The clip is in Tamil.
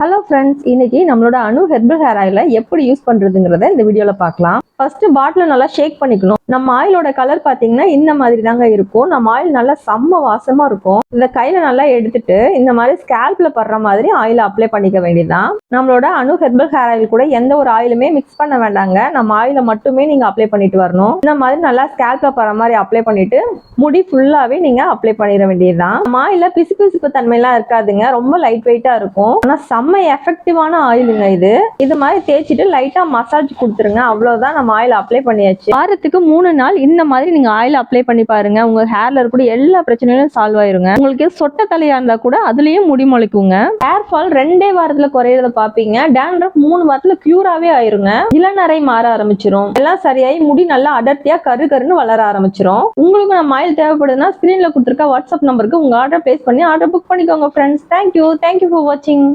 ஹலோ ஃப்ரெண்ட்ஸ் இன்னைக்கு நம்மளோட அணு ஹெர்பல் ஹேர் ஆயில எப்படி யூஸ் பண்ணுறதுங்கிறத இந்த வீடியோல பார்க்கலாம். ஃபர்ஸ்ட் பாட்டில் நல்லா ஷேக் பண்ணிக்கணும். நம்ம ஆயிலோட கலர் பார்த்தீங்கன்னா இந்த மாதிரி தாங்க இருக்கும். நம்ம ஆயில் நல்லா செம்ம வாசமா இருக்கும். இந்த கையில நல்லா எடுத்துட்டு இந்த மாதிரி ஸ்கேல்ப்ல படுற மாதிரி ஆயில அப்ளை பண்ணிக்க வேண்டியதுதான். நம்மளோட அணு ஹெர்பல் ஹேர் ஆயில் கூட எந்த ஒரு ஆயிலுமே மிக்ஸ் பண்ண வேண்டாங்க. நம்ம ஆயில மட்டுமே நீங்க அப்ளை பண்ணிட்டு வரணும். இந்த மாதிரி நல்லா ஸ்கேல்ப்ல படுற மாதிரி அப்ளை பண்ணிட்டு முடி ஃபுல்லாவே நீங்க அப்ளை பண்ணிட வேண்டியதுதான். நம்ம ஆயில பிசு பிசுப்பு தன்மையெல்லாம் இருக்காதுங்க. ரொம்ப லைட் வெயிட்டா இருக்கும். ஆனா செம்ம எஃபெக்டிவான ஆயிலுங்க இது. இது மாதிரி தேய்ச்சிட்டு லைட்டா மசாஜ் கொடுத்துருங்க. அவ்வளவுதான் நம்ம ஆயில் அப்ளை பண்ணியாச்சு. வாரத்துக்கு மூணு மூணு நாள் இந்த மாதிரி நீங்க ஆயில் அப்ளை பண்ணி பாருங்க. உங்க ஹேர்ல இருக்கக்கூடிய எல்லா பிரச்சனையும் சால்வ் ஆயிருங்க. உங்களுக்கு சொட்ட தலையா இருந்தா கூட அதுலயும் முடி முளைக்குங்க. ஹேர் ஃபால் ரெண்டே வாரத்துல குறையறத பாப்பீங்க. டேண்ட்ரஃப் மூணு வாரத்துல கியூராவே ஆயிருங்க. இளநரை மாற ஆரம்பிச்சிரும். எல்லாம் சரியாயி முடி நல்லா அடர்த்தியா கரு கருன்னு வளர ஆரம்பிச்சிரும். உங்களுக்கு நம்ம ஆயில் தேவைப்படுதுன்னா ஸ்கிரீன்ல கொடுத்துருக்க வாட்ஸ்அப் நம்பருக்கு உங்க ஆர்டர் பிளேஸ் பண்ணி ஆர்டர் புக் பண்ணிக்கோங்க friends thank you thank you for வாட்சிங்